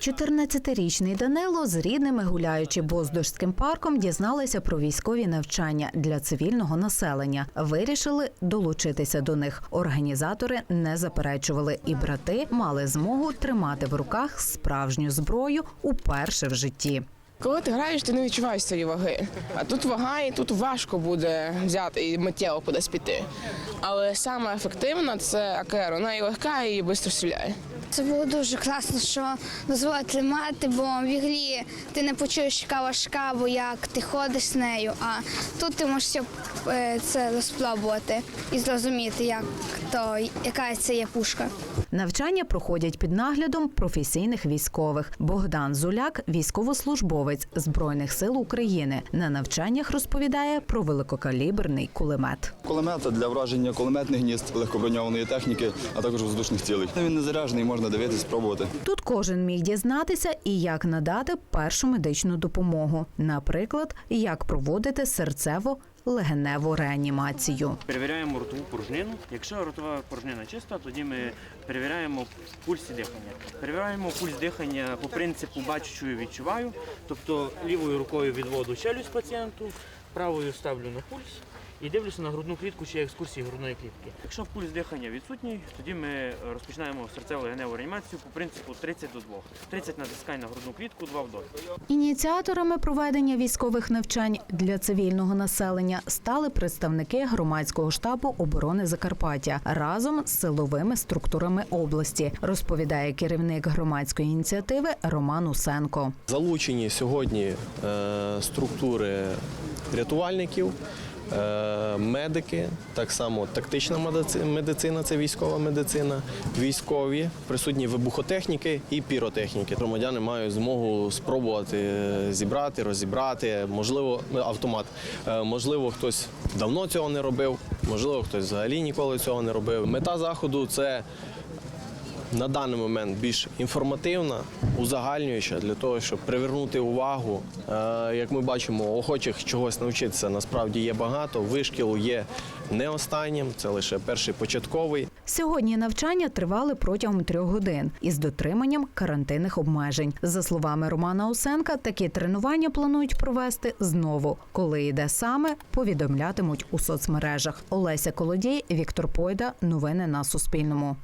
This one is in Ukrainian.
14-річний Данило з рідними, гуляючи Боздорським парком, дізналися про військові навчання для цивільного населення. Вирішили долучитися до них. Організатори не заперечували, і брати мали змогу тримати в руках справжню зброю уперше в житті. Коли ти граєш, ти не відчуваєш цієї ваги. А тут вага, і тут важко буде взяти і миттєво кудись піти. Але саме ефективна це АКР. Вона і легка, і швидко стріляє. Це було дуже класно, що дозволить тримати, бо в іглі ти не почуєш, яка важка, бо як ти ходиш з нею. А тут ти можеш е, це розпробувати і зрозуміти, як то, яка це є пушка. Навчання проходять під наглядом професійних військових. Богдан Зуляк, військовослужбовець Збройних сил України. На навчаннях розповідає про великокаліберний кулемет. Кулемет для враження кулеметних гнізд, легкоброньованої техніки, а також воздушних цілей. Він не заряджений, можна дивитись, спробувати. Тут кожен міг дізнатися і як надати першу медичну допомогу, наприклад, як проводити серцево-легеневу реанімацію. Перевіряємо ротову порожнину. Якщо ротова порожнина чиста, тоді ми перевіряємо пульс і дихання. Перевіряємо пульс дихання по принципу бачу, чую, відчуваю. Тобто лівою рукою відводу челюсть пацієнту, правою ставлю на пульс і дивлюся на грудну клітку чи екскурсії грудної клітки. Якщо пульс дихання відсутній, тоді ми розпочинаємо серцево-легеневу реанімацію по принципу 30 до 2. 30 натискань на грудну клітку, 2 вдохи. Ініціаторами проведення військових навчань для цивільного населення стали представники громадського штабу оборони Закарпаття разом з силовими структурами області, розповідає керівник громадської ініціативи Роман Усенко. Залучені сьогодні е, структури рятувальників, е, медики, так само тактична медици- медицина, це військова медицина, військові, присутні вибухотехніки і піротехніки. Громадяни мають змогу спробувати е, зібрати, розібрати, можливо, автомат. Е, Можливо, хтось давно цього не робив, можливо, хтось взагалі ніколи цього не робив. Мета заходу це на даний момент більш інформативна, узагальнююча для того, щоб привернути увагу. Е, Як ми бачимо, охочих чогось навчитися насправді є багато. Вишкіл є не останнім, це лише перший початковий. Сьогодні навчання тривали протягом трьох годин із дотриманням карантинних обмежень. За словами Романа Усенка, такі тренування планують провести знову. Коли йде саме, повідомлятимуть у соцмережах. Олеся Колодій, Віктор Пойда. Новини на Суспільному.